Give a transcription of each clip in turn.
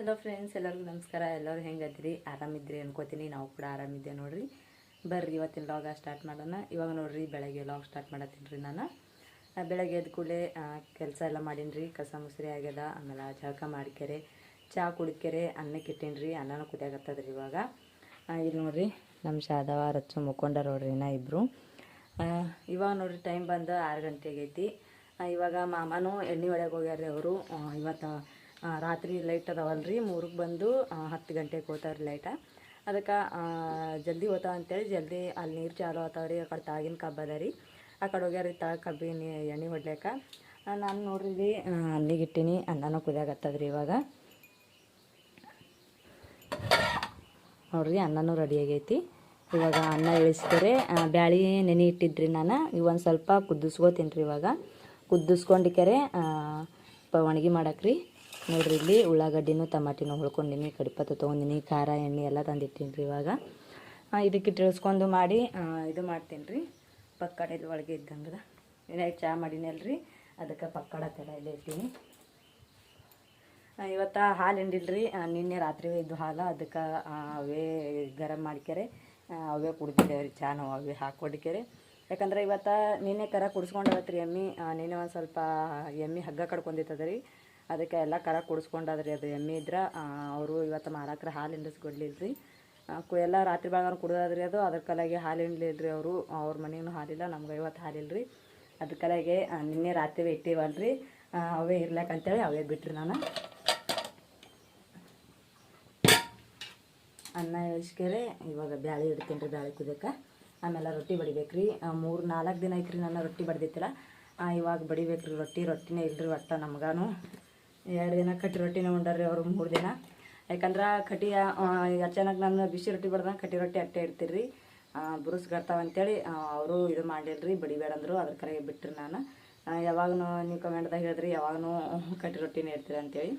Hello friends ಎಲ್ಲರಿಗೂ ನಮಸ್ಕಾರ. ಎಲ್ಲರೂ ಹೆಂಗದ್ರಿ? ಆರಾಮಿದ್ರಿ ಅನ್ಕೋತೀನಿ. ನಾವು ಕೂಡ ಆರಾಮಿದ್ದೆ ನೋಡ್ರಿ. ಬರ್ರಿ, ಇವತ್ತಿನ ಲಾಗ ಸ್ಟಾರ್ಟ್ ಮಾಡೋಣ. ಇವಾಗ ನೋಡ್ರಿ, ಬೆಳಗ್ಗೆ ಲಾಗ್ ಸ್ಟಾರ್ಟ್ ಮಾಡತ್ತೀನಿ ರೀ ನಾನು. ಬೆಳಗ್ಗೆ ಎದ್ದ ಕೂಡಲೇ ಕೆಲಸ ಎಲ್ಲ ಮಾಡೀನಿ ರೀ. ಕಸ ಮುಸ್ರಿ ಆಗ್ಯದ. ಆಮೇಲೆ ಜಳಕ ಮಾಡ್ಕೆರೆ ಚಹಾ ಕುಡಿದ್ಕೆರೆ ಅನ್ನಕ್ಕೆ ಇಟ್ಟೀನಿ ರೀ. ಅನ್ನನೂ ಕುದಿಯಾಗತ್ತದ ರೀ ಇವಾಗ ಇಲ್ಲಿ ನೋಡ್ರಿ ನಮ್ಮ ಶಾದವ, ರಚ್ಚು ಮುಕ್ಕೊಂಡಾರ ನೋಡ್ರಿ ನಾ ಇಬ್ಬರು ಇವಾಗ ನೋಡ್ರಿ ಟೈಮ್ ಬಂದು ಆರು ಗಂಟೆಗೆ ಐತಿ. ಇವಾಗ ಮಾಮನೂ ಎಣ್ಣೆ ಒಳಗೆ ಹೋಗ್ಯಾರ ಅವರು. ಇವತ್ತು ರಾತ್ರಿ ಲೈಟ್ ಅದಾವಲ್ರಿ? ಮೂರಕ್ಕೆ ಬಂದು ಹತ್ತು ಗಂಟೆಗೆ ಹೋಗ್ತಾವ್ರಿ ಲೈಟ ಅದಕ್ಕೆ ಜಲ್ದಿ ಹೋತಾವ ಅಂತೇಳಿ ಜಲ್ದಿ ಅಲ್ಲಿ ನೀರು ಚಾಲು ಆತಾವ್ರಿ, ಆ ಕಡೆ ತಾಗಿನ ಕಬ್ಬ ಅದ ರೀ. ಆ ಕಡೆ ಹೋಗ್ಯಾರ ತಳ ಕಬ್ಬಿನ ಎಣ್ಣೆ ಹೊಡ್ಲಿಕ್ಕ. ನಾನು ನೋಡ್ರಿ ರೀ ಅಲ್ಲಿಗೆ ಇಟ್ಟೀನಿ, ಅನ್ನನೂ ಕುದಿಯಾಗತ್ತದ್ರಿ ಇವಾಗ. ನೋಡ್ರಿ, ಅನ್ನನೂ ರೆಡಿ ಆಗೈತಿ. ಇವಾಗ ಅನ್ನ ಇಳಿಸಿದರೆ ಬ್ಯಾಳಿ ನೆನೆ ಇಟ್ಟಿದ್ರಿ ನಾನು. ಇವೊಂದು ಸ್ವಲ್ಪ ಕುದಿಸ್ಕೋತೀನಿ ರೀ ಇವಾಗ ಕುದಿಸ್ಕೊಂಡಿಕೆರೆ ಒಣಗಿ ಮಾಡಕ್ರಿ. ನೋಡ್ರಿ ಇಲ್ಲಿ ಉಳ್ಳಾಗಡ್ಡಿನೂ ಟಮಾಟಿನೂ ಹೊಳ್ಕೊಂಡಿನಿ ಕಡಿಪತ್ತು ತೊಗೊಂಡಿನಿ ಖಾರ ಎಣ್ಣೆ ಎಲ್ಲ ತಂದಿಟ್ಟಿನಿ ರೀ ಇವಾಗ ಇದಕ್ಕೆ ತಿಳಿಸ್ಕೊಂಡು ಮಾಡಿ ಇದು ಮಾಡ್ತೀನಿ ರೀ ಪಕ್ಕಡ ಇದು ಒಳಗೆ ಏನಾಯ್ತು ಚಹಾ ಮಾಡಿನಲ್ರಿ. ಅದಕ್ಕೆ ಪಕ್ಕಡ ತಲೆ ಇಲ್ಲೇ ಇರ್ತೀನಿ ಇವತ್ತು ಹಾಲು ಹಿಂಡಿಲ್ರಿ. ನಿನ್ನೆ ರಾತ್ರಿ ಇದ್ದು ಹಾಲು. ಅದಕ್ಕೆ ಅವೇ ಗರಂ ಮಾಡ್ಕೆರೆ ಆ, ಅವೇ ಕುಡಿದಿದ್ದೇವೆ ರೀ ಚಾ ನಾವು ಅವೇ ಹಾಕೊಡಿಕೆರೆ ಯಾಕಂದ್ರೆ ಇವತ್ತು ನಿನ್ನೆ ಕರ ಕುಡಿಸ್ಕೊಂಡವತ್ತು ರೀ ಎಮ್ಮಿ ನಿನ್ನೆ ಒಂದು ಸ್ವಲ್ಪ ಎಮ್ಮಿ ಹಗ್ಗ ಕಡ್ಕೊಂಡಿತ್ತದ ರೀ ಅದಕ್ಕೆ ಎಲ್ಲ ಕರ ಕುಡಿಸ್ಕೊಂಡದ್ರಿ ಅದು ಎಮ್ಮೆ ಇದ್ರೆ ಅವರು ಇವತ್ತು ಮಾರಾಕ್ರ ಹಾಲು ಹಿಂಡಿಸ್ಕೊಡ್ಲಿಲ್ಲ ರೀ ಎಲ್ಲ ರಾತ್ರಿ ಬೆಳಗಾನ ಕುಡ್ದಾದ್ರಿ ಅದು, ಅದ್ರ ಕಲಾಗೆ ಹಾಲು ಹಿಂಡ್ಲಿಲ್ಲ ಅವರು, ಅವ್ರ ಮನೆಗೂ ಹಾಲಿಲ್ಲ, ನಮ್ಗೆ ಇವತ್ತು ಹಾಲಿಲ್ಲ ರೀ ಅದ್ರ ಕಲಾಗೆ ನಿನ್ನೆ ರಾತ್ರಿ ಇಟ್ಟಿವಲ್ರಿ. ಅವೇ ಇರ್ಲಕ್ಕಂತೇಳಿ ಅವೇ ಬಿಟ್ರಿ ನಾನು. ಅನ್ನ ಇಳಿಸ್ಕೆರೆ, ಇವಾಗ ಬ್ಯಾಳಿ ಇಡ್ತೀನಿ ರೀ ಬ್ಯಾಳಿ ಕುದಕ್ಕೆ ಆಮೇಲೆ ರೊಟ್ಟಿ ಬಡಿಬೇಕು ರೀ ಮೂರು ನಾಲ್ಕು ದಿನ ಐತ್ರಿ ನಾನು ರೊಟ್ಟಿ ಬಡ್ದಿತ್ತಿಲ್ಲ ಇವಾಗ ಬಡಿಬೇಕು ರೀ ರೊಟ್ಟಿ ರೊಟ್ಟಿನೇ ಇಲ್ರಿ ಒಟ್ಟ ನಮ್ಗಾನು. ಎರಡು ದಿನ ಕಟ್ಟಿ ರೊಟ್ಟಿನೇ ಉಂಡಾರ್ರಿ ಅವರು, ಮೂರು ದಿನ. ಯಾಕಂದ್ರೆ ಕಟ್ಟಿ ಅಚಾನಕ್ ನಾನು ಬಿಸಿ ರೊಟ್ಟಿ ಬಡ್ದಂಗೆ ಕಟ್ಟಿ ರೊಟ್ಟಿ ಅಟ್ಟೆ ಇಡ್ತೀರಿ ಬುರುಸ್ಗರ್ತಾವ ಅಂತೇಳಿ ಅವರು ಇದು ಮಾಡಿಲ್ರಿ ಬಡಿಬೇಡ ಅಂದರು ಕರೆಗೆ ಬಿಟ್ಟರು ನಾನು. ಯಾವಾಗೂ ನೀವು ಕಮೆಂಟ್ದಾಗ ಹೇಳಿದ್ರಿ ಯಾವಾಗೂ ಕಟ್ಟಿ ರೊಟ್ಟಿನೇ ಇರ್ತೀರಿ ಅಂತೇಳಿ.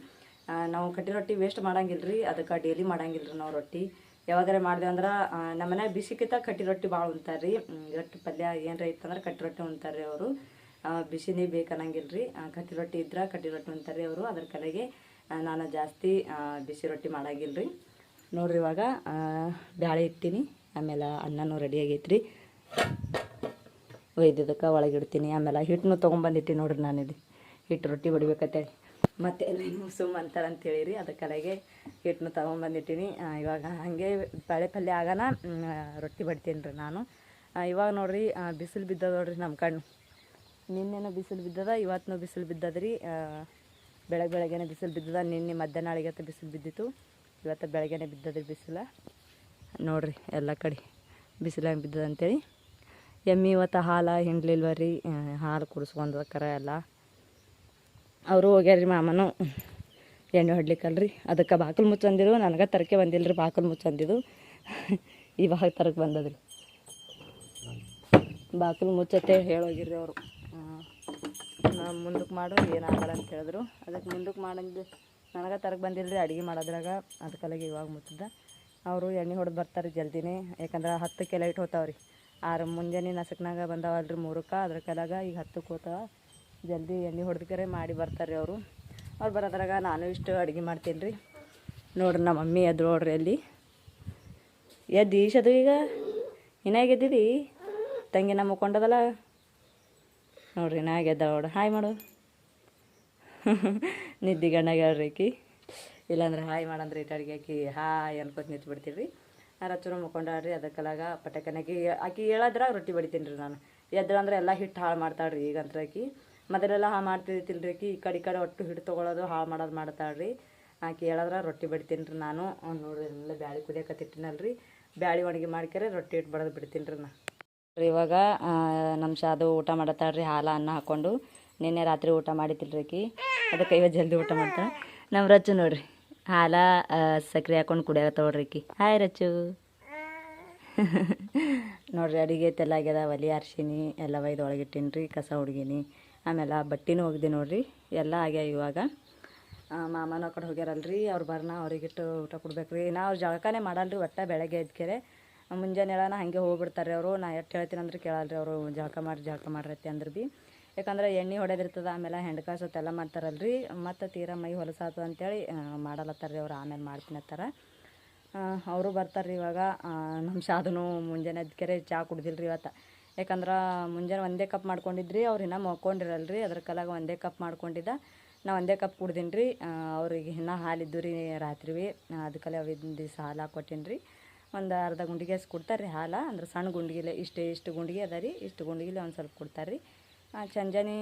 ನಾವು ಕಟ್ಟಿ ರೊಟ್ಟಿ ವೇಸ್ಟ್ ಮಾಡಂಗಿಲ್ಲ ರೀ ಅದಕ್ಕೆ ಡೈಲಿ ಮಾಡಂಗಿಲ್ಲ ನಾವು ರೊಟ್ಟಿ. ಯಾವಾಗಾರ ಮಾಡಿದೆ ಅಂದ್ರೆ ನಮ್ಮ ಮನೆ ಬಿಸಿಕಿತ್ತ ಕಟ್ಟಿ ರೊಟ್ಟಿ ಭಾಳ ಉಣ್ತಾರೆ ರೀ ರೊಟ್ಟಿ ಪಲ್ಯ ಏನರ ಇತ್ತಂದ್ರೆ ಕಟ್ಟಿ ರೊಟ್ಟಿ ಉಣ್ತಾರೆ ರೀ ಅವರು. ಬಿಸಿನೇ ಬೇಕನ್ನಂಗಿಲ್ರಿ ಕಟ್ಟಿ ರೊಟ್ಟಿ ಇದ್ರೆ ಕಟ್ಟಿ ರೊಟ್ಟಿ ಅಂತಾರೆ ಅವರು. ಅದ್ರ ಕಲೆಗೆ ನಾನು ಜಾಸ್ತಿ ಬಿಸಿ ರೊಟ್ಟಿ ಮಾಡಾಗಿಲ್ರಿ. ನೋಡ್ರಿ ಇವಾಗ ಬ್ಯಾಳೆ ಇಡ್ತೀನಿ. ಆಮೇಲೆ ಅನ್ನನೂ ರೆಡಿ ಆಗೈತ್ರಿ. ಒಯ್ದಿದ್ದಕ್ಕೆ ಒಳಗಿಡ್ತೀನಿ. ಆಮೇಲೆ ಹಿಟ್ಟನ್ನು ತೊಗೊಂಬಂದಿಟ್ಟಿ ನೋಡ್ರಿ ನಾನು ಇದು ಹಿಟ್ಟು ರೊಟ್ಟಿ ಬಡಿಬೇಕಂತೇಳಿ. ಮತ್ತೆ ನೀವು ಸುಮ್ಮ ಅಂತಾರೆ ಅಂತೇಳಿ ರೀ ಅದಕ್ಕೆ ಕಡೆಗೆ ಹಿಟ್ಟನ್ನು ತೊಗೊಂಬಂದಿಟ್ಟಿನಿ. ಇವಾಗ ಹಾಗೆ ಬಾಳೆ ಪಲ್ಯ ಆಗಾನ ಮ್, ರೊಟ್ಟಿ ಬಡ್ತೀನಿ ರೀ ನಾನು ಇವಾಗ ನೋಡ್ರಿ ಬಿಸಿಲು ಬಿದ್ದದ ನೋಡ್ರಿ ನಮ್ಮ ಕಣ್ಣು. ನಿನ್ನೆನೂ ಬಿಸಿಲು ಬಿದ್ದದ ಇವತ್ತು ಬಿಸಿಲು ಬಿದ್ದದ ರೀ ಬೆಳಗ್ಗೆ ಬೆಳಗ್ಗೆನೆ ಬಿಸಿಲು ಬಿದ್ದದ, ನಿನ್ನೆ ಮಧ್ಯಾಹ್ನ ಬಿಸಿಲು ಬಿದ್ದಿತ್ತು. ಇವತ್ತು ಬೆಳಗ್ಗೆನೆ ಬಿದ್ದದ್ರಿ ಬಿಸಿಲು. ನೋಡ್ರಿ ಎಲ್ಲ ಕಡೆ ಬಿಸಿಲು ಹೆಂಗೆ ಬಿದ್ದದ ಅಂತೇಳಿ. ಎಮ್ಮಿ ಇವತ್ತು ಹಾಲು ಹಿಂಡ್ಲಿಲ್ವ ರೀ ಹಾಲು ಕುಡಿಸ್ಕೊಂಡು ಕರ ಎಲ್ಲ. ಅವರು ಹೋಗ್ಯಾರ್ರಿ ಮಾಮನು. ಎಣ್ಣೆ ಹೊಡ್ಲಿಕ್ಕಲ್ರಿ ಅದಕ್ಕೆ ಬಾಕಲು ಮುಚ್ಚಂದಿರು, ನನಗೆ ತರಕೆ ಬಂದಿಲ್ಲ ರೀ ಬಾಕಲು ಮುಚ್ಚಂದಿದ್ದು ಇವಾಗ ತರಕ್ಕೆ ಬಂದದ್ರಿ. ಬಾಕಲು ಮುಚ್ಚತ್ತೆ ಹೇಳೋಗಿರ್ರಿ ಅವರು. ಮುಂದಕ್ಕೆ ಮಾಡು ಏನಾಗಲ್ಲ ಅಂತ ಹೇಳಿದ್ರು. ಅದಕ್ಕೆ ಮುಂದಕ್ಕೆ ಮಾಡಂಗೆ ನನಗೆ ತರಗೆ ಬಂದಿಲ್ಲರಿ ಅಡುಗೆ ಮಾಡೋದ್ರಾಗ. ಅದಕ್ಕಾಗಿ ಇವಾಗ ಮುಚ್ಚಿದ್ದ. ಅವರು ಎಣ್ಣೆ ಹೊಡೆದು ಬರ್ತಾರೆ ಜಲ್ದಿನೇ. ಯಾಕಂದ್ರೆ ಹತ್ತಕ್ಕೆ ಲೈಟ್ ರೀ ಆರು ಮುಂಜಾನೆ ನಸಕ್ನಾಗ ಬಂದಾವಲ್ರಿ ಮೂರಕ್ಕೆ. ಅದ್ರ ಕೆಲಾಗ ಈಗ ಹತ್ತಕ್ಕೆ ಹೋತಾವ. ಜಲ್ದಿ ಎಣ್ಣೆ ಹೊಡೆದ್ಕರೆ ಮಾಡಿ ಬರ್ತಾರೆ ಅವರು. ಅವ್ರು ಬರೋದ್ರಾಗ ನಾನು ಇಷ್ಟು ಅಡುಗೆ ಮಾಡ್ತೀನಿ ರೀ ನೋಡ್ರಿ ನಮ್ಮ ಮಮ್ಮಿ ಎದ್ದು ನೋಡ್ರಿ ಅಲ್ಲಿ. ಎದ್ದು ಈಶದು ಈಗ? ಇನ್ನಾಗ ಎದ್ದಿದಿ? ತಂಗಿ ನಮ್ಮ ಮುಕ್ಕೊಂಡದಲ್ಲ? ನೋಡ್ರಿ, ನಾ ನೋಡು. ಹಾಯ್ ಮಾಡು. ನಿದ್ದೆ ಗಂಡಾಗ ಹೇಳ್ರಿ ಇಲ್ಲಾಂದ್ರೆ ಹಾಯ್ ಮಾಡಂದ್ರೆ ಇಟ್ಟು ಅಡುಗೆ ಆಕಿ ಹಾಯ್ ಅನ್ಕೋತ ನಿಂತು ಬಿಡ್ತೀವಿ ರೀ ರಚನೆ ಮುಕ್ಕೊಂಡಾಡ್ರಿ ಅದಕ್ಕಲಾಗ ಪಟಕನಾಗಿ ಆಕಿ ಹೇಳದ್ರಾಗ ರೊಟ್ಟಿ ಬಡಿತೀನಿ ರೀ ನಾನು. ಎದ್ರ ಅಂದ್ರೆ ಎಲ್ಲ ಹಿಟ್ಟು ಹಾಳು ಮಾಡ್ತಾಳ್ರಿ ಈಗಂತ್ರ ಆಕಿ. ಮೊದಲೆಲ್ಲ ಹಾಳು ಮಾಡ್ತಿದ್ದಿಲ್ಲ ರೀ ಆಕಿ. ಈ ಕಡೆ ಈ ಕಡೆ ಒಟ್ಟು ಹಿಟ್ಟು ತೊಗೊಳೋದು, ಹಾಳು ಮಾಡೋದು ಮಾಡ್ತಾಳ್ರಿ. ಆಕಿ ಹೇಳದ್ರ ರೊಟ್ಟಿ ಬಡಿತೀನಿ ರೀ ನಾನು. ನೋಡ್ರಿ ಎಲ್ಲ ಬ್ಯಾಳಿ ಕುದಿಯಕತ್ತಿಟ್ಟಿನಲ್ರಿ. ಬ್ಯಾಳಿ ಒಣಗಿ ಮಾಡ್ಕೆರೆ ರೊಟ್ಟಿ ಇಟ್ಟು ಬಡದು ಬಿಡ್ತೀನಿ ರೀ ನಾ. ಇವಾಗ ನಮ್ಮ ಶಾದು ಊಟ ಮಾಡತ್ತಾಳ್ರಿ, ಹಾಲು, ಅನ್ನ ಹಾಕ್ಕೊಂಡು ನಿನ್ನೆ ರಾತ್ರಿ ಊಟ ಮಾಡಿತಿಲ್ರಿಕಿ ಅದಕ್ಕೆ ಇವತ್ತು ಜಲ್ದಿ ಊಟ ಮಾಡ್ತಾಳೆ ನಮ್ಮ ರಚ್ಚು ನೋಡ್ರಿ. ಹಾಲ ಸಕ್ಕರೆ ಹಾಕೊಂಡು ಕುಡಿಯಕತ್ತವಳ್ರಿ ಆಕಿ. ಹಾಯ್ ರಚ್ಚು ನೋಡ್ರಿ, ಅಡಿಗೆ ಆಗ್ಯದ, ಒಲಿ ಆರ್ಸಿನಿ, ಎಲ್ಲ ಒಯ್ದು ಒಳಗಿಟ್ಟೀನಿ ಕಸ ಹುಡುಗಿನಿ. ಆಮೇಲೆ ಬಟ್ಟಿನೂ ಹೋಗಿದೆ ನೋಡ್ರಿ. ಎಲ್ಲ ಆಗ್ಯಾ ಇವಾಗ. ಮಾಮನ ಕಡೆ ಹೋಗ್ಯಾರಲ್ರಿ, ಅವ್ರು ಬರ್ನ ಅವ್ರಿಗಿಟ್ಟು ಊಟ ಕೊಡ್ಬೇಕು ರೀ ನಾವು ಜಳಕನೇ ಮಾಡಲ್ರಿ, ಒಟ್ಟ ಬೆಳಗ್ಗೆ ಎದ್ಕೆರೆ ಮುಂಜಾನೆ ಹೇಳೋಣ ಹಾಗೆ ಹೋಗ್ಬಿಡ್ತಾರೆ ಅವರು. ನಾ ಎಷ್ಟು ಹೇಳ್ತೀನಿ ಅಂದ್ರೆ ಕೇಳಲ್ರಿ ಅವರು, ಜಳಕ ಮಾಡಿ ಜಳಕ ಮಾಡ್ರತಿ ಅಂದ್ರೆ ಭೀ ಯಾಕಂದ್ರೆ ಎಣ್ಣೆ ಹೊಡೆದಿರ್ತದೆ, ಆಮೇಲೆ ಹೆಂಡ್ಕಾಸು ಎಲ್ಲ ಮಾಡ್ತಾರಲ್ರಿ. ಮತ್ತು ತೀರಾ ಮೈ ಹೊಲಸಾತು ಅಂತೇಳಿ ಮಾಡಲತ್ತಾರ್ರಿ ಅವ್ರು, ಆಮೇಲೆ ಮಾಡ್ತೀನಿ ಅಂತಾರ. ಅವರು ಬರ್ತಾರೆ ಇವಾಗ. ನಮ್ಮ ಶಾದನು ಮುಂಜಾನೆ ಅದಕ್ಕೆ ಚಹಾ ಕುಡ್ದಿಲ್ರಿ ಇವತ್ತು. ಯಾಕಂದ್ರೆ ಮುಂಜಾನೆ ಒಂದೇ ಕಪ್ ಮಾಡ್ಕೊಂಡಿದ್ರಿ, ಅವ್ರು ಇನ್ನೂ ಮಕ್ಕೊಂಡಿರಲ್ರಿ ಅದ್ರ ಕಲಾಗ ಒಂದೇ ಕಪ್ ಮಾಡ್ಕೊಂಡಿದ್ದ. ನಾ ಒಂದೇ ಕಪ್ ಕುಡ್ದೀನಿ ರೀ ಅವ್ರಿಗೆ ಇನ್ನೂ ಹಾಲಿದ್ದು ರೀ ರಾತ್ರಿ ಅದಕ್ಕಲ್ಲೇ ಅವಿಂದ ದಿವಸ ಹಾಲು ಹಾಕ್ಕೊಟ್ಟೀನಿ ರೀ ಒಂದು ಅರ್ಧ ಗುಂಡಿಗೆ ಅಷ್ಟು ಕೊಡ್ತಾರೆ ರೀ ಹಾಲು. ಅಂದ್ರೆ ಸಣ್ಣ ಗುಂಡಿಗೆಲೆ ಇಷ್ಟು ಇಷ್ಟು ಗುಂಡಿಗೆ ಅದ ರೀ, ಇಷ್ಟು ಗುಂಡಿಗೆಲೆ ಒಂದು ಸ್ವಲ್ಪ ಕೊಡ್ತಾರೆ ರೀ ಚಂಜಾನೆ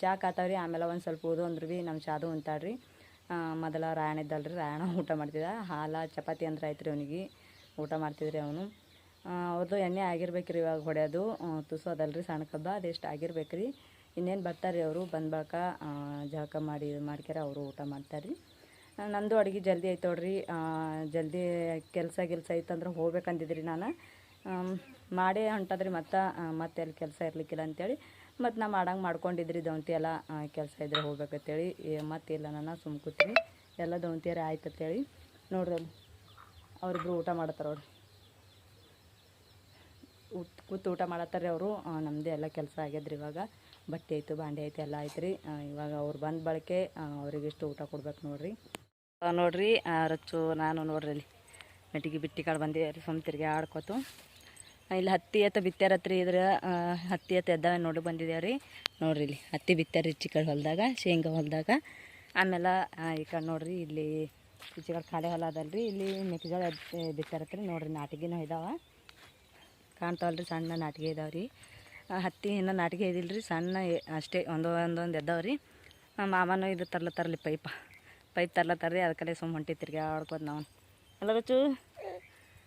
ಚಾ ಕಾತಾವ ರೀ ಆಮೇಲೆ ಒಂದು ಸ್ವಲ್ಪ ಓದು ಅಂದ್ರೆ ಭೀ ನಮ್ಮ ಚಾದು ರೀ ಮೊದಲ ರಾಯಣ ಇದ್ದಲ್ರಿ ರಾಯಣ ಊಟ ಮಾಡ್ತಿದ್ದ ಹಾಲು, ಚಪಾತಿ ಅಂದ್ರೆ ಆಯ್ತು ರೀ ಅವನಿಗೆ, ಊಟ ಮಾಡ್ತಿದ್ರಿ ಅವನು. ಅವ್ರದ್ದು ಎಣ್ಣೆ ಆಗಿರ್ಬೇಕು ರೀ ಇವಾಗ ಹೊಡೆಯೋದು. ತುಸು ಅದಲ್ರಿ ಸಣ್ಣ ಕಬ್ಬ ಅದೆಷ್ಟು ಆಗಿರ್ಬೇಕು ರೀ ಇನ್ನೇನು ಬರ್ತಾರೆ ರೀ ಅವರು ಬಂದ ಬಳಿಕ ಜಳಕ ಮಾಡಿ, ಮಾಡ್ಕ್ಯಾರ ಅವರು ಊಟ ಮಾಡ್ತಾರೆ ರೀ ನಂದು ಅಡುಗೆ ಜಲ್ದಿ ಆಯ್ತು ನೋಡ್ರಿ. ಜಲ್ದಿ ಕೆಲಸ ಗಿಲ್ಸ ಐತಂದ್ರೆ ಹೋಗ್ಬೇಕಂದಿದ್ರಿ ನಾನು. ಮಾಡೇ ಹೊಂಟದ್ರಿ ಮತ್ತು ಮತ್ತೆ ಅಲ್ಲಿ ಕೆಲಸ ಇರ್ಲಿಕ್ಕಿಲ್ಲ ಅಂತೇಳಿ. ಮತ್ತು ನಾ ಮಾಡಂಗೆ ಮಾಡ್ಕೊಂಡಿದ್ರಿ ದೌಂತಿ ಎಲ್ಲ ಕೆಲಸ ಇದ್ರೆ ಹೋಗ್ಬೇಕಂತೇಳಿ. ಇಲ್ಲ ನಾನು ಸುಮ್ ಕೂತೀನಿ. ಎಲ್ಲ ದೌಂತಿಯರೇ ಆಯ್ತು ಅಂತೇಳಿ. ನೋಡ್ರಿ ಅವ್ರಿಬ್ರು ಊಟ ಮಾಡ್ತಾರೆ ಅವ್ರು. ಊಟ, ಕೂತು ಊಟ ಮಾಡತ್ತಾರ್ರಿ ಅವರು. ನಮ್ಮದೇ ಎಲ್ಲ ಕೆಲಸ ಆಗ್ಯದ್ರಿ ಇವಾಗ. ಬಟ್ಟೆ ಆಯಿತು, ಬಾಂಡೆ ಆಯಿತು, ಎಲ್ಲ ಆಯ್ತು ರೀ ಇವಾಗ ಅವ್ರು ಬಂದ ಬಳಕೆ ಅವ್ರಿಗಿಷ್ಟು ಊಟ ಕೊಡ್ಬೇಕು ನೋಡ್ರಿ. ನೋಡ್ರಿ ರಚ್ಚು, ನಾನು ನೋಡ್ರಿ ಅಲ್ಲಿ ಮೆಟ್ಟಿಗೆ ಬಿಟ್ಟಿ ಕಾಳು ಬಂದಿದೆ ರೀ, ಸುಮ್ ತಿರ್ಗಿ ಆಡ್ಕೊತು. ಇಲ್ಲಿ ಹತ್ತಿ ಎತ್ತ ಬಿತ್ತಾರತ್ರಿ ಇದ್ರ ಹತ್ತಿ ಎತ್ತ ಎದ್ದಾವೆ ನೋಡಿ ಬಂದಿದ್ದೇವೆ ರೀ. ನೋಡ್ರಿ ಇಲ್ಲಿ ಹತ್ತಿ ಬಿತ್ತಾರ ಈ ಕಡೆ ಹೊಲದಾಗ, ಶೇಂಗಾ ಹೊಲದಾಗ. ಆಮೇಲೆ ಈ ಕಡೆ ನೋಡ್ರಿ ಇಲ್ಲಿ ಕಡೆ ಖಾಲಿ ಹೊಲ ಅದಲ್ರಿ ಇಲ್ಲಿ ಮೆಕ್ಕೆಜೋಳ ಬಿತ್ತಾರತ್ರಿ ನೋಡ್ರಿ ನಾಟಿಗೆನೂ ಇದಾವೆ. ಕಾಣ್ತಾವಲ್ರಿ ಸಣ್ಣ ನಾಟಿಗೆ ಇದಾವೆ ರೀ. ಹತ್ತಿ ಇನ್ನೂ ನಾಟಿಗೆ ಇದಿಲ್ಲ ರೀ ಸಣ್ಣ ಅಷ್ಟೇ ಒಂದು, ಒಂದೊಂದು ಎದ್ದಾವೆ ರೀ. ಮಾಮನೂ ಇದು ತರ್ಲತ್ತಾರಲಿ ಪೈಪ. ಪೈಪ್ ತರ್ಲತ್ತಾರ ಅದ ಕಡೆ ಸುಮ್ಮ ಹೊಂಟಿ ತಿರ್ಗಿ ಆಡ್ಕೋದು ನಾವು. ಅಲ್ಲ ರಚು?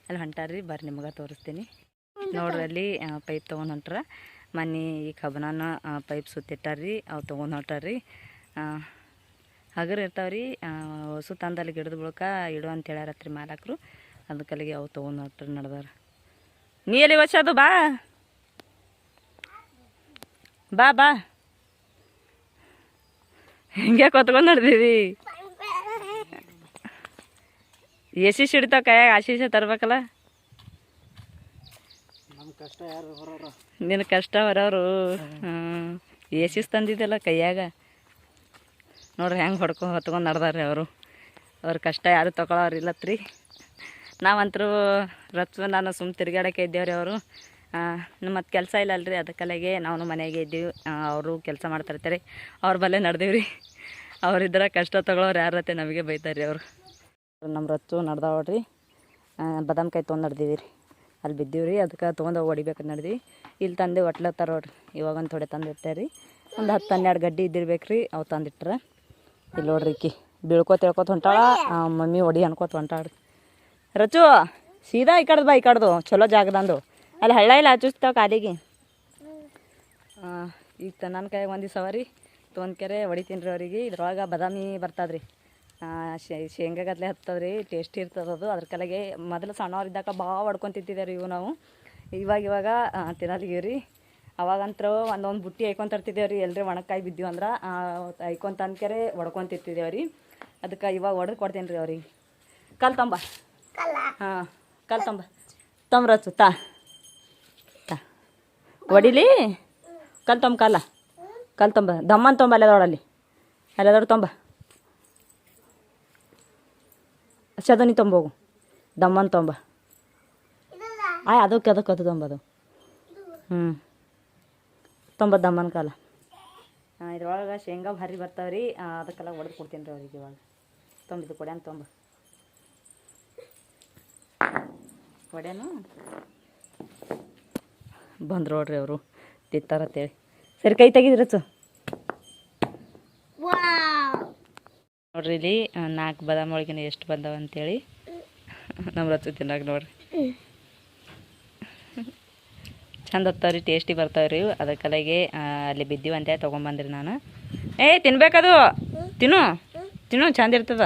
ಅಲ್ಲಿ ಹೊಂಟಾರ್ರಿ, ಬರ್ರಿ ನಿಮ್ಗೆ ತೋರಿಸ್ತೀನಿ. ನೋಡ್ರಿ ಅಲ್ಲಿ ಪೈಪ್ ತೊಗೊಂಡು ಹೊಂಟ್ರ. ಮನೆ ಈ ಕಬ್ಬನಾನ ಪೈಪ್ ಸುತ್ತಿಟ್ಟಾರ್ರಿ, ಅವು ತೊಗೊಂಡು ಹೊಂಟಾರ್ರಿ. ಹಗರ್ ಇರ್ತಾವ್ರಿ ಹೊಸು ತಂದಲ್ಲಿ ಗಿಡದ ಬುಳಕ ಇಡು ಅಂತ ಹೇಳ್ಯಾರತ್ರಿ ಮಾಲಕರು. ಅದಕ್ಕಲ್ಲಿಗೆ ಅವು ತೊಗೊಂಡು ಹೊಂಟ್ರಿ ನಡ್ದಾರ. ನೀ ಎಲ್ಲಿ ವಶದು ಬಾ. ಬಾ ಬಾ. ಹಿಂಗೆ ಕೊತ್ಕೊಂಡು ನಡೆದೀವಿ ಎಸಿ ಸಿಡಿತಾವ ಕೈಯಾಗ ಆಶೀಷ ತರ್ಬೇಕಲ್ಲ? ನಿನ್ನ ಕಷ್ಟ ಬರೋರು? ಹ್ಞೂ ಎಸಿಸ್ ತಂದಿದ್ದಲ್ಲ ಕೈಯಾಗ. ನೋಡ್ರಿ ಹೆಂಗೆ ಹೊಡ್ಕೊ ಹೊತ್ಕೊಂಡು ನಡ್ದಾರ್ರಿ ಅವರು. ಅವ್ರ ಕಷ್ಟ ಯಾರು ತಗೊಳೋರು ಇಲ್ಲತ್ರಿ ನಾವಂತರೂ ರತ್ವ ನಾನು ಸುಮ್ ತಿರ್ಗಾಡಕ್ಕೆ ಇದ್ದೇವ್ರಿ ಅವರು. ಮತ್ತು ಕೆಲಸ ಇಲ್ಲ ಅಲ್ರಿ ಅದಕ್ಕಲಾಗೆ ನಾವು ಮನೆಗೆ ಇದ್ದೀವಿ. ಅವರು ಕೆಲಸ ಮಾಡ್ತಿರ್ತಾರೆ ಅವ್ರ ಬಲ್ಲೇ ನಡೆದೀವ್ರಿ. ಅವ್ರಿದ್ರೆ ಕಷ್ಟ ತಗೊಳೋರು ಯಾರತ್ತೆ ನಮಗೆ ಬೈತಾರೆ ಅವರು. ನಮ್ಮ ರತ್ತು ನಡ್ದಾವ್ರಿ ಬದಾಮ್ಕಾಯಿ ತೊಗೊಂಡು ನಡ್ದೀವಿ ರೀ ಅಲ್ಲಿ ಬಿದ್ದೀವಿ ರೀ ಅದಕ್ಕೆ ತೊಗೊಂಡು ಹೋಗಿ ಹೊಡಿಬೇಕಂತ ನಡ್ದೀವಿ ಇಲ್ಲಿ ತಂದು ಒಟ್ಲ ತರೋಡ್ರಿ ಇವಾಗ ಒಂದು ಥೋಡೆ ತಂದು ರೀ ಒಂದು ಹತ್ತು ಹನ್ನೆರಡು ಗಡ್ಡಿ ಇದ್ದಿರ್ಬೇಕು ರೀ ಅವು ತಂದಿಟ್ರೆ ಇಲ್ಲಿ ನೋಡ್ರಿ ಈಕಿ. ಬೀಳ್ಕೋತ ಹೇಳ್ಕೊತ ಹೊಂಟಾಳ ಮಮ್ಮಿ ಹೊಡಿ ಅನ್ಕೋತ ಹೊಂಟಾಳ್ರಿ. ರಚು ಸೀದಾ ಈ ಕಡ್ದು ಬಾ, ಈ ಕಡ್ದು. ಚಲೋ ಜಾಗದಂದು ಅಲ್ಲಿ ಹಳ್ಳ ಇಲ್ಲ ಹಚ್ಚಿಸ್ತಾವ ಕಾಲಿಗೆ. ಈಗ ತನ್ನ ಕೈಯಾಗ ಒಂದು ದಿವಸ ರೀ. ತೊಂದ್ಕೆರೆ ಕೆರೆ ಹೊಡಿತೀನಿ ರೀ ಅವರಿಗೆ. ಇದ್ರೊಳಗೆ ಬಾದಾಮಿ ಬರ್ತದ್ರಿ. ಶೇಂಗಾ ಗದ್ಲೆ ಹತ್ತದ ಟೇಸ್ಟ್ ಟೇಸ್ಟಿ ಇರ್ತದೆ ಅದು. ಅದ್ರ ಕಲೆಗೆ ಮೊದಲು ಸಣ್ಣವ್ರಿದ್ದಾಗ ಭಾಳ ಹೊಡ್ಕೊಂಡ್ ತಿಂತಿದ್ದೇವೆ ರೀ ಇವು ನಾವು. ಇವಾಗ ಇವಾಗ ತಿನ್ನಲಿಗೆ ರೀ. ಅವಾಗಂತ್ರ ಒಂದೊಂದು ಬುಟ್ಟಿ ಐಕೊಂತರ್ತಿದ್ದೇವೆ ರೀ. ಎಲ್ಲರೂ ಒಣಕಾಯಿ ಬಿದ್ದೀವಿ ಅಂದ್ರೆ ಐಕೊಂತ ಅಂದ್ಕೆರೆ ಹೊಡ್ಕೊಂತಿರ್ತಿದ್ದೇವೆ ರೀ. ಅದಕ್ಕೆ ಇವಾಗ ಹೊಡೆದು ಕೊಡ್ತೀನಿ ರೀ ಅವ್ರಿಗೆ. ಕಲ್ ತಂಬ. ಹಾಂ ಕಲ್ ತಂಬ. ತಂಬ್ರ ತಾ. ತಾ. ಹೊಡಿಲಿ ಕಲ್ ತಂಬ ಕಲ್ಲ ಕಲ್ ತೊಂಬ. ದಮ್ಮನ್ ತೊಂಬ ಅಲ್ಲೇ ದೊಡ್ಡ ತೊಂಬ. ಚದನಿ ತೊಂಬೋಗು ದಮ್ಮನ್ ತೊಂಬ. ಆಯ್, ಅದಕ್ಕೆ ಅದಕ್ಕೆ ಅದು ತೊಂಬದು. ಹ್ಞೂ ತೊಂಬ ದಮ್ಮನ್ ಕಾಲ. ಇದ್ರೊಳಗೆ ಶೇಂಗಾ ಭಾರಿ ಬರ್ತಾವೆ ರೀ ಅದಕ್ಕೆಲ್ಲ ಹೊಡೆದು ಕೊಡ್ತೀನಿ ರೀ ಅವ್ರಿಗೆ ಇವಾಗ. ತೊಂಬಿದ್ದು ಕೊಡ್ಯಾನ ತೊಂಬ. ಕೊಡ್ಯಾನು ಬಂದ್ರು ನೋಡ್ರಿ ಅವರು. ತಿತ್ತಾರತ್ತೇಳಿ ಸರಿ, ಕೈ ತೆಗಿದ್ರಚ್ಚು ನೋಡ್ರಿ ಇಲ್ಲಿ ನಾಲ್ಕು ಬಾದಾಮ್ ಒಳಗಿನ ಎಷ್ಟು ಬಂದಾವ ಅಂತೇಳಿ. ನಮ್ಮ ರಚ್ಚು ತಿನ್ನಾಗ ನೋಡ್ರಿ. ಚಂದ ಹತ್ತಾವ್ರಿ ಟೇಸ್ಟಿ ಬರ್ತಾವ್ರಿ ಅದಕ್ಕಲಾಗೆ ಅಲ್ಲಿ ಬಿದ್ದೀವಿ ಅಂತ ತೊಗೊಂಬಂದ್ರಿ ನಾನು. ಏ, ತಿನ್ಬೇಕದು. ತಿನ್ನು. ತಿನ್ನು, ಚಂದ ಇರ್ತದ.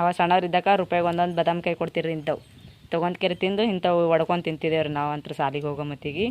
ಅವ ಸಣ್ಣವ್ರಿದ್ದಾಗ ರೂಪಾಯಿಗೆ ಒಂದೊಂದು ಬಾದಾಮ್ ಕೈ ಕೊಡ್ತೀರಿ ಇಂಥವು. ಕೆರೆ ತಿಂದು ಇಂಥವು ಒಡ್ಕೊಂಡು ತಿಂತಿದ್ದೇವ್ರಿ ನಾವು ಸಾಲಿಗೆ ಹೋಗೋ ಮತ್ತಿಗೆ.